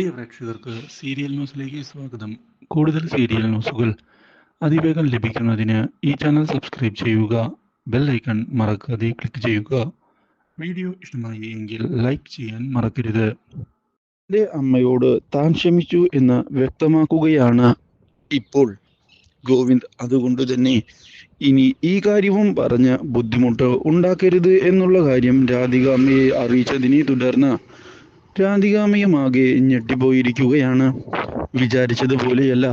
പ്രിയ പ്രേക്ഷകർക്ക് സീരിയൽ ന്യൂസിലേക്ക് സ്വാഗതം. കൂടുതൽ സീരിയൽ ന്യൂസുകൾ അതിവേഗം ലഭിക്കുന്നതിന് ഈ ചാനൽ സബ്സ്ക്രൈബ് ചെയ്യുക ബെൽ ഐക്കൺ മറക്കാതെ ക്ലിക്ക് ചെയ്യുക. വീഡിയോ ഇഷ്ടമായി എങ്കിൽ ലൈക്ക് ചെയ്യാൻ മറക്കരുത്. എന്റെ അമ്മയോട് താൻ ക്ഷമിച്ചു എന്ന് വ്യക്തമാക്കുകയാണ് ഇപ്പോൾ ഗോവിന്ദ്. അതുകൊണ്ട് തന്നെ ഇനി ഈ കാര്യവും പറഞ്ഞ് ബുദ്ധിമുട്ട് ഉണ്ടാക്കരുത് എന്നുള്ള കാര്യം രാധിക അമ്മയെ അറിയിച്ചതിനെ തുടർന്ന് രാധികാമ്മയുമാകെ ഞെട്ടിപ്പോയിരിക്കുകയാണ്. വിചാരിച്ചതുപോലെയല്ല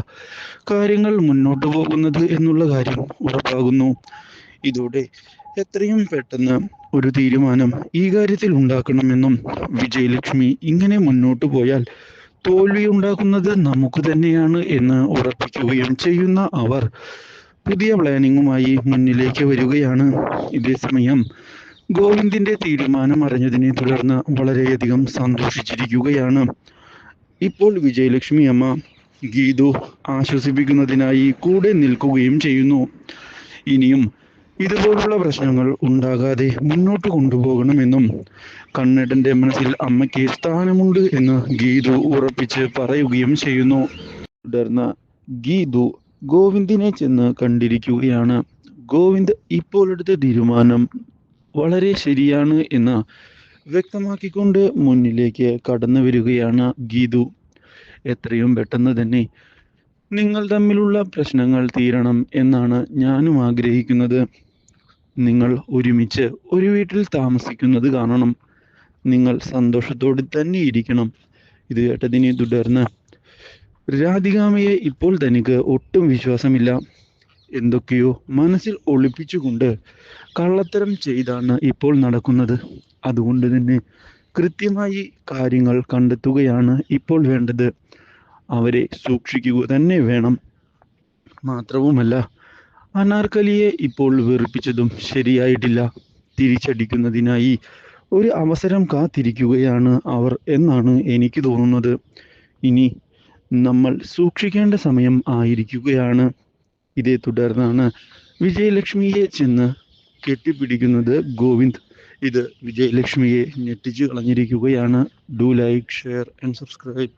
കാര്യങ്ങൾ മുന്നോട്ടു പോകുന്നത് എന്നുള്ള കാര്യം ഉറപ്പാകുന്നു. ഇതോടെ എത്രയും പെട്ടെന്ന് ഒരു തീരുമാനം ഈ കാര്യത്തിൽ ഉണ്ടാക്കണമെന്നും വിജയലക്ഷ്മി ഇങ്ങനെ മുന്നോട്ടു പോയാൽ തോൽവി ഉണ്ടാക്കുന്നത് നമുക്ക് തന്നെയാണ് എന്ന് ഉറപ്പിക്കുകയും ചെയ്യുന്ന അവർ പുതിയ പ്ലാനിങ്ങുമായി മുന്നിലേക്ക് വരികയാണ്. ഇതേ സമയം ഗോവിന്ദിന്റെ തീരുമാനം അറിഞ്ഞതിനെ തുടർന്ന് വളരെയധികം സന്തോഷിച്ചിരിക്കുകയാണ്. ഇപ്പോൾ വിജയലക്ഷ്മി അമ്മ ഗീതു ആശ്വസിപ്പിക്കുന്നതിനായി കൂടെ നിൽക്കുകയും ചെയ്യുന്നു. ഇനിയും ഇതുപോലുള്ള പ്രശ്നങ്ങൾ ഉണ്ടാകാതെ മുന്നോട്ട് കൊണ്ടുപോകണമെന്നും കണ്ണേട്ടന്റെ മനസ്സിൽ അമ്മയ്ക്ക് സ്ഥാനമുണ്ട് എന്ന് ഗീതു ഉറപ്പിച്ച് പറയുകയും ചെയ്യുന്നു. തുടർന്ന് ഗീതു ഗോവിന്ദിനെ ചെന്ന് കണ്ടിരിക്കുകയാണ്. ഗോവിന്ദ് ഇപ്പോൾ എടുത്ത തീരുമാനം വളരെ ശരിയാണ് എന്ന് വ്യക്തമാക്കിക്കൊണ്ട് മുന്നിലേക്ക് കടന്നു വരികയാണ് ഗീതു. എത്രയും പെട്ടെന്ന് തന്നെ നിങ്ങൾ തമ്മിലുള്ള പ്രശ്നങ്ങൾ തീരണം എന്നാണ് ഞാനും ആഗ്രഹിക്കുന്നത്. നിങ്ങൾ ഒരുമിച്ച് ഒരു വീട്ടിൽ താമസിക്കുന്നത് കാണണം. നിങ്ങൾ സന്തോഷത്തോടെ തന്നെ ഇരിക്കണം. ഇത് കേട്ടതിനെ തുടർന്ന് രാധികാമയെ ഇപ്പോൾ തനിക്ക് ഒട്ടും വിശ്വാസമില്ല. എന്തൊക്കെയോ മനസ്സിൽ ഒളിപ്പിച്ചുകൊണ്ട് കള്ളത്തരം ചെയ്താണ് ഇപ്പോൾ നടക്കുന്നത്. അതുകൊണ്ട് തന്നെ കൃത്യമായി കാര്യങ്ങൾ കണ്ടെത്തുകയാണ് ഇപ്പോൾ വേണ്ടത്. അവരെ സൂക്ഷിക്കുക തന്നെ വേണം. മാത്രവുമല്ല അനാർക്കലിയെ ഇപ്പോൾ വെറുപ്പിച്ചതും ശരിയായിട്ടില്ല. തിരിച്ചടിക്കുന്നതിനായി ഒരു അവസരം കാത്തിരിക്കുകയാണ് അവർ എന്നാണ് എനിക്ക് തോന്നുന്നത്. ഇനി നമ്മൾ സൂക്ഷിക്കേണ്ട സമയം ആയിരിക്കുകയാണ്. ഇതേ തുടർന്നാണ് വിജയലക്ഷ്മിയെ ചെന്ന് കെട്ടിപ്പിടിക്കുന്നത് ഗോവിന്ദ്. ഇത് വിജയലക്ഷ്മിയെ ഞെട്ടിച്ചു കളഞ്ഞിരിക്കുകയാണ്. Do like share and subscribe